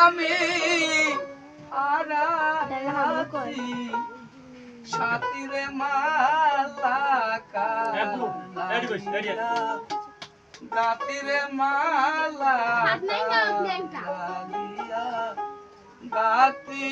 আমি আরাছি সাতিরে মালা গাতিরে মালা গাতিয়া গাতি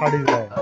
हाडी जाए